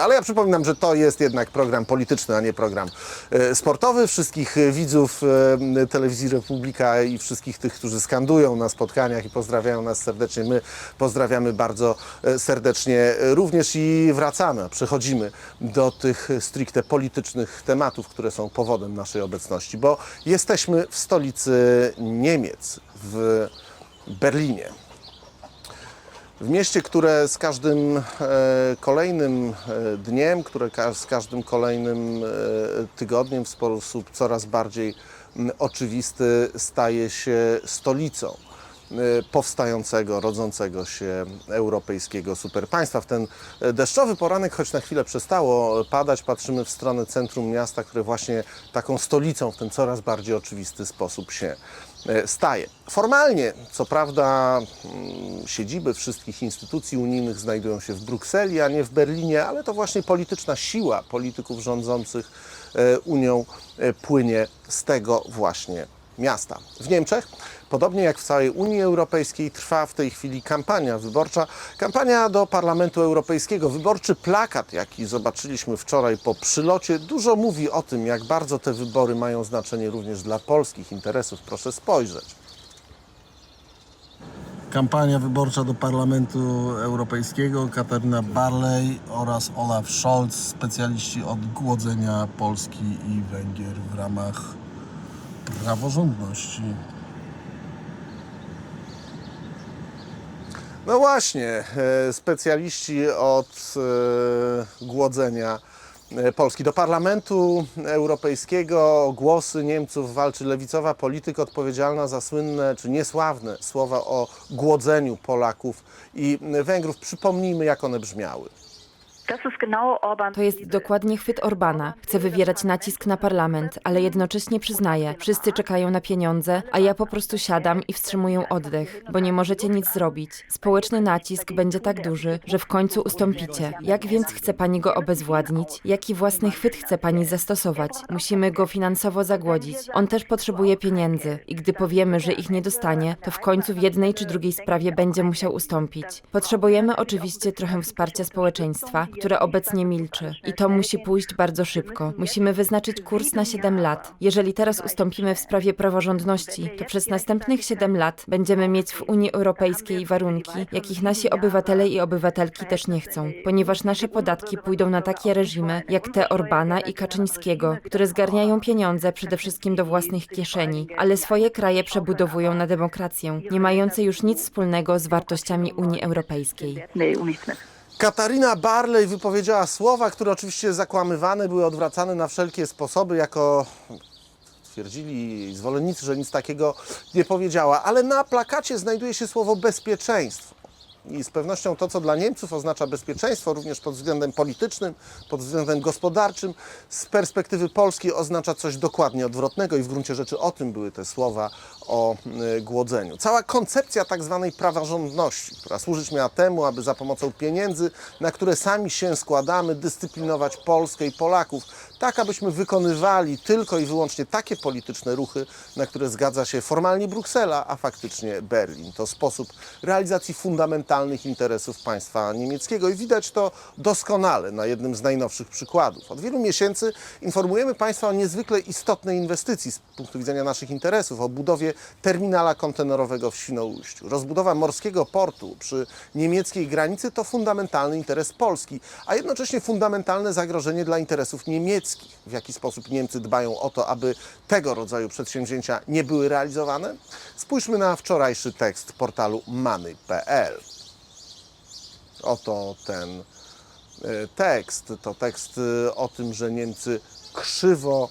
Ale ja przypominam, że to jest jednak program polityczny, a nie program e, sportowy. Wszystkich e, widzów e, telewizji Republika i wszystkich tych, którzy skandują na spotkaniach i pozdrawiają nas serdecznie. My pozdrawiamy bardzo serdecznie również i wracamy, przechodzimy do tych stricte politycznych tematów, które są powodem naszej obecności, bo jesteśmy w stolicy Niemiec, w Berlinie. W mieście, które z każdym e, kolejnym e, dniem, które z każdym kolejnym e, tygodniem w sposób coraz bardziej oczywisty staje się stolicą powstającego, rodzącego się europejskiego superpaństwa. W ten deszczowy poranek, choć na chwilę przestało padać, patrzymy w stronę centrum miasta, które właśnie taką stolicą w ten coraz bardziej oczywisty sposób się staje. Formalnie, co prawda, mm, siedziby wszystkich instytucji unijnych znajdują się w Brukseli, a nie w Berlinie, ale to właśnie polityczna siła polityków rządzących e, Unią e, płynie z tego właśnie miasta. W Niemczech, podobnie jak w całej Unii Europejskiej, trwa w tej chwili kampania wyborcza. Kampania do Parlamentu Europejskiego. Wyborczy plakat, jaki zobaczyliśmy wczoraj po przylocie, dużo mówi o tym, jak bardzo te wybory mają znaczenie również dla polskich interesów. Proszę spojrzeć. Kampania wyborcza do Parlamentu Europejskiego Katarzyna Barley oraz Olaf Scholz, specjaliści od głodzenia Polski i Węgier w ramach praworządności. No właśnie, e, specjaliści od e, głodzenia e, Polski. Do Parlamentu Europejskiego o głosy Niemców walczy lewicowa polityk odpowiedzialna za słynne czy niesławne słowa o głodzeniu Polaków i Węgrów. Przypomnijmy, jak one brzmiały. To jest dokładnie chwyt Orbana. Chce wywierać nacisk na parlament, ale jednocześnie przyznaje, wszyscy czekają na pieniądze, a ja po prostu siadam i wstrzymuję oddech, bo nie możecie nic zrobić. Społeczny nacisk będzie tak duży, że w końcu ustąpicie. Jak więc chce pani go obezwładnić? Jaki własny chwyt chce pani zastosować? Musimy go finansowo zagłodzić. On też potrzebuje pieniędzy i gdy powiemy, że ich nie dostanie, to w końcu w jednej czy drugiej sprawie będzie musiał ustąpić. Potrzebujemy oczywiście trochę wsparcia społeczeństwa, które obecnie milczy. I to musi pójść bardzo szybko. Musimy wyznaczyć kurs na 7 lat. Jeżeli teraz ustąpimy w sprawie praworządności, to przez następnych 7 lat będziemy mieć w Unii Europejskiej warunki, jakich nasi obywatele i obywatelki też nie chcą, ponieważ nasze podatki pójdą na takie reżimy jak te Orbana i Kaczyńskiego, które zgarniają pieniądze przede wszystkim do własnych kieszeni, ale swoje kraje przebudowują na demokrację, nie mające już nic wspólnego z wartościami Unii Europejskiej. Katarina Barley wypowiedziała słowa, które oczywiście zakłamywane były, odwracane na wszelkie sposoby, jako twierdzili zwolennicy, że nic takiego nie powiedziała. Ale na plakacie znajduje się słowo bezpieczeństwo. I z pewnością to, co dla Niemców oznacza bezpieczeństwo, również pod względem politycznym, pod względem gospodarczym, z perspektywy Polski oznacza coś dokładnie odwrotnego i w gruncie rzeczy o tym były te słowa o y, głodzeniu. Cała koncepcja tak zwanej praworządności, która służyć miała temu, aby za pomocą pieniędzy, na które sami się składamy, dyscyplinować Polskę i Polaków, tak abyśmy wykonywali tylko i wyłącznie takie polityczne ruchy, na które zgadza się formalnie Bruksela, a faktycznie Berlin. To sposób realizacji fundamentalnych interesów państwa niemieckiego i widać to doskonale na jednym z najnowszych przykładów. Od wielu miesięcy informujemy Państwa o niezwykle istotnej inwestycji z punktu widzenia naszych interesów, o budowie terminala kontenerowego w Świnoujściu. Rozbudowa morskiego portu przy niemieckiej granicy to fundamentalny interes Polski, a jednocześnie fundamentalne zagrożenie dla interesów niemieckich. W jaki sposób Niemcy dbają o to, aby tego rodzaju przedsięwzięcia nie były realizowane? Spójrzmy na wczorajszy tekst portalu money.pl. Oto ten e, tekst. To tekst e, o tym, że Niemcy krzywo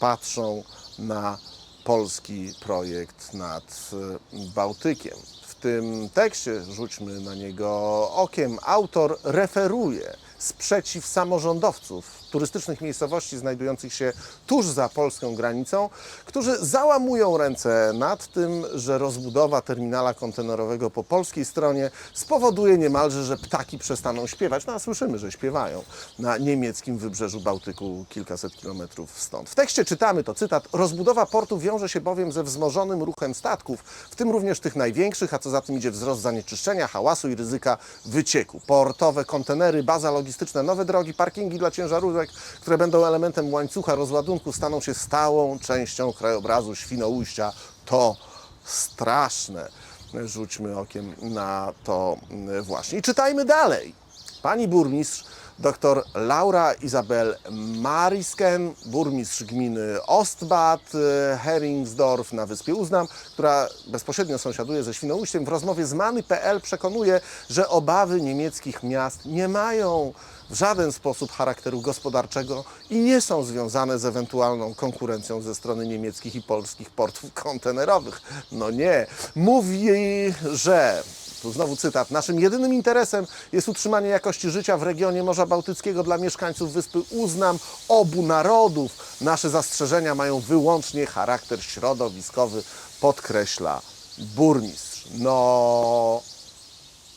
patrzą na polski projekt nad e, Bałtykiem. W tym tekście, rzućmy na niego okiem, autor referuje sprzeciw samorządowców turystycznych miejscowości znajdujących się tuż za polską granicą, którzy załamują ręce nad tym, że rozbudowa terminala kontenerowego po polskiej stronie spowoduje niemalże, że ptaki przestaną śpiewać. No a słyszymy, że śpiewają na niemieckim wybrzeżu Bałtyku kilkaset kilometrów stąd. W tekście czytamy, to cytat, rozbudowa portu wiąże się bowiem ze wzmożonym ruchem statków, w tym również tych największych, a co za tym idzie wzrost zanieczyszczenia, hałasu i ryzyka wycieku. Portowe kontenery, baza logistyczna, nowe drogi, parkingi dla ciężarówek, które będą elementem łańcucha rozładunku, staną się stałą częścią krajobrazu Świnoujścia. To straszne. Rzućmy okiem na to właśnie. I czytajmy dalej. Pani burmistrz dr Laura Izabel Marisken, burmistrz gminy Ostbad, e, Heringsdorf na Wyspie Uznam, która bezpośrednio sąsiaduje ze Świnoujściem, w rozmowie z Many.pl przekonuje, że obawy niemieckich miast nie mają w żaden sposób charakteru gospodarczego i nie są związane z ewentualną konkurencją ze strony niemieckich i polskich portów kontenerowych. No nie. Mówi, że tu znowu cytat. Naszym jedynym interesem jest utrzymanie jakości życia w regionie Morza Bałtyckiego dla mieszkańców wyspy Uznam obu narodów. Nasze zastrzeżenia mają wyłącznie charakter środowiskowy, podkreśla burmistrz. No,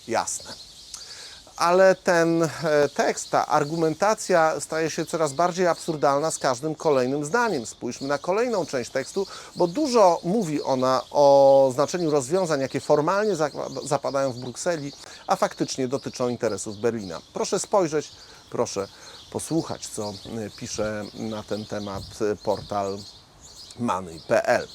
jasne ale ten e, tekst, ta argumentacja staje się coraz bardziej absurdalna z każdym kolejnym zdaniem. Spójrzmy na kolejną część tekstu, bo dużo mówi ona o znaczeniu rozwiązań, jakie formalnie zapadają w Brukseli, a faktycznie dotyczą interesów Berlina. Proszę spojrzeć, proszę posłuchać, co e, pisze na ten temat e, portal Many.pl.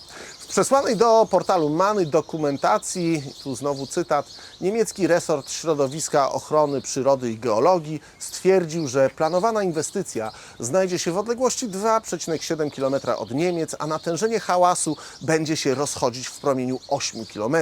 Przesłanej do portalu Many dokumentacji, tu znowu cytat, niemiecki resort środowiska, ochrony przyrody i geologii stwierdził, że planowana inwestycja znajdzie się w odległości 2,7 km od Niemiec, a natężenie hałasu będzie się rozchodzić w promieniu 8 km.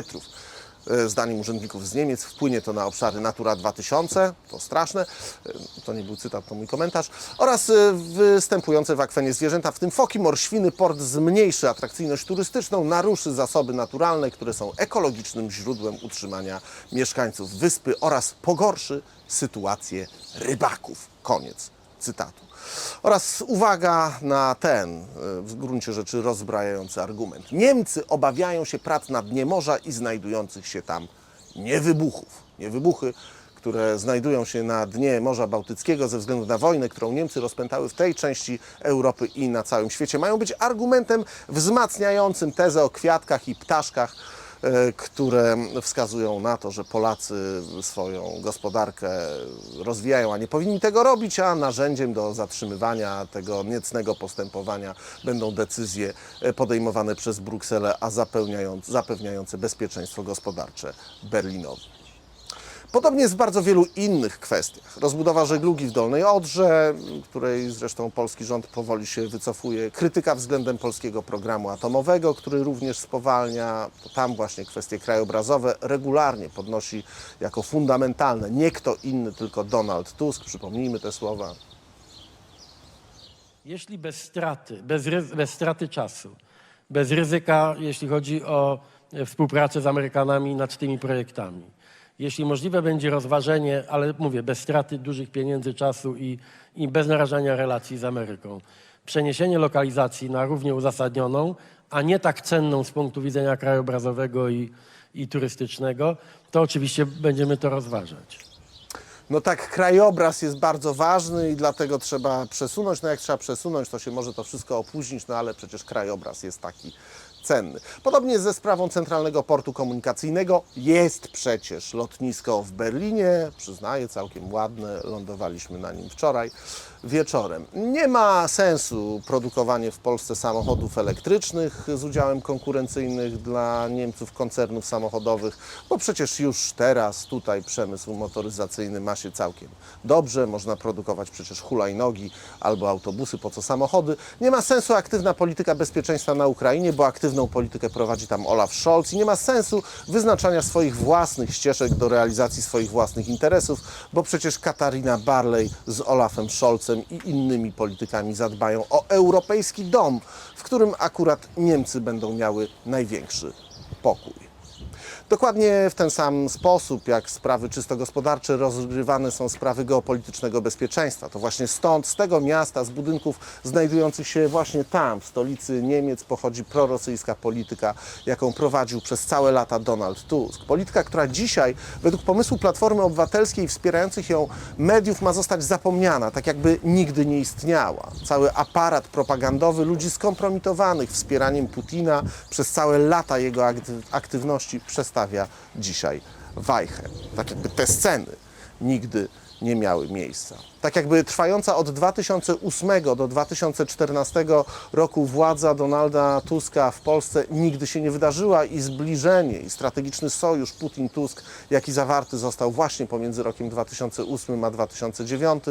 E, Zdaniem urzędników z Niemiec wpłynie to na obszary Natura 2000, to straszne, e, to nie był cytat, to mój komentarz, oraz e, występujące w akwenie zwierzęta, w tym foki, morświny, port zmniejszy atrakcyjność turystyczną, naruszy zasoby naturalne, które są ekologicznym źródłem utrzymania mieszkańców wyspy oraz pogorszy sytuację rybaków. Koniec cytatu. Oraz uwaga na ten, e, w gruncie rzeczy rozbrajający argument. Niemcy obawiają się prac na dnie morza i znajdujących się tam niewybuchów. Niewybuchy, które znajdują się na dnie Morza Bałtyckiego ze względu na wojnę, którą Niemcy rozpętały w tej części Europy i na całym świecie, mają być argumentem wzmacniającym tezę o kwiatkach i ptaszkach, które wskazują na to, że Polacy swoją gospodarkę rozwijają, a nie powinni tego robić, a narzędziem do zatrzymywania tego niecnego postępowania będą decyzje e, podejmowane przez Brukselę, a zapewniające bezpieczeństwo gospodarcze Berlinowi. Podobnie jest w bardzo wielu innych kwestiach. Rozbudowa żeglugi w Dolnej Odrze, której zresztą polski rząd powoli się wycofuje. Krytyka względem polskiego programu atomowego, który również spowalnia. Tam właśnie kwestie krajobrazowe regularnie podnosi jako fundamentalne. Nie kto inny, tylko Donald Tusk. Przypomnijmy te słowa. Jeśli bez straty, bez, bez straty czasu, bez ryzyka, jeśli chodzi o e, współpracę z Amerykanami nad tymi projektami, jeśli możliwe będzie rozważenie, ale mówię, bez straty dużych pieniędzy, czasu i, i bez narażania relacji z Ameryką, przeniesienie lokalizacji na równie uzasadnioną, a nie tak cenną z punktu widzenia krajobrazowego i, i turystycznego, to oczywiście będziemy to rozważać. No tak, krajobraz jest bardzo ważny i dlatego trzeba przesunąć. No jak trzeba przesunąć, to się może to wszystko opóźnić, no ale przecież krajobraz jest taki cenny. Podobnie ze sprawą Centralnego Portu Komunikacyjnego. Jest przecież lotnisko w Berlinie, przyznaję, całkiem ładne, lądowaliśmy na nim wczoraj wieczorem. Nie ma sensu produkowanie w Polsce samochodów elektrycznych z udziałem konkurencyjnych dla Niemców koncernów samochodowych, bo przecież już teraz tutaj przemysł motoryzacyjny ma się całkiem dobrze, można produkować przecież hulajnogi albo autobusy, po co samochody. Nie ma sensu aktywna polityka bezpieczeństwa na Ukrainie, bo aktywną politykę prowadzi tam Olaf Scholz i nie ma sensu wyznaczania swoich własnych ścieżek do realizacji swoich własnych interesów, bo przecież Katarina Barley z Olafem Scholzem i innymi politykami zadbają o europejski dom, w którym akurat Niemcy będą miały największy pokój. Dokładnie w ten sam sposób, jak sprawy czysto gospodarcze, rozgrywane są sprawy geopolitycznego bezpieczeństwa. To właśnie stąd, z tego miasta, z budynków znajdujących się właśnie tam, w stolicy Niemiec, pochodzi prorosyjska polityka, jaką prowadził przez całe lata Donald Tusk. Polityka, która dzisiaj, według pomysłu Platformy Obywatelskiej wspierających ją mediów, ma zostać zapomniana, tak jakby nigdy nie istniała. Cały aparat propagandowy ludzi skompromitowanych wspieraniem Putina przez całe lata jego akty- aktywności przestawia dzisiaj wajchę. Tak jakby te sceny nigdy nie miały miejsca. Tak jakby trwająca od 2008 do 2014 roku władza Donalda Tuska w Polsce nigdy się nie wydarzyła i zbliżenie i strategiczny sojusz Putin-Tusk, jaki zawarty został właśnie pomiędzy rokiem 2008 a 2009,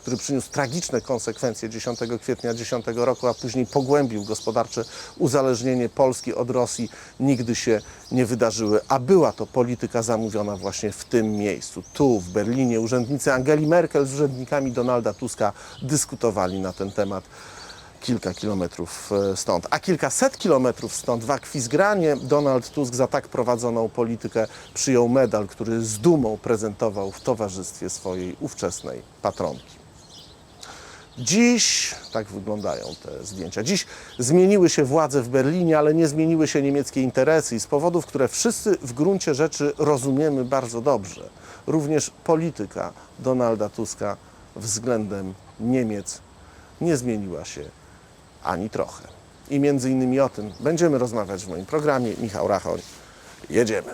który przyniósł tragiczne konsekwencje 10 kwietnia 10 roku, a później pogłębił gospodarcze uzależnienie Polski od Rosji, nigdy się nie wydarzyły. A była to polityka zamówiona właśnie w tym miejscu. Tu, w Berlinie, urzędnicy Angeli Merkel z urzędnikami Donalda Tuska dyskutowali na ten temat kilka kilometrów e, stąd. A kilkaset kilometrów stąd, w Akwizgranie, Donald Tusk za tak prowadzoną politykę przyjął medal, który z dumą prezentował w towarzystwie swojej ówczesnej patronki. Dziś, tak wyglądają te zdjęcia, dziś zmieniły się władze w Berlinie, ale nie zmieniły się niemieckie interesy i z powodów, które wszyscy w gruncie rzeczy rozumiemy bardzo dobrze. Również polityka Donalda Tuska względem Niemiec nie zmieniła się ani trochę. I między innymi o tym będziemy rozmawiać w moim programie. Michał Rachoń, jedziemy.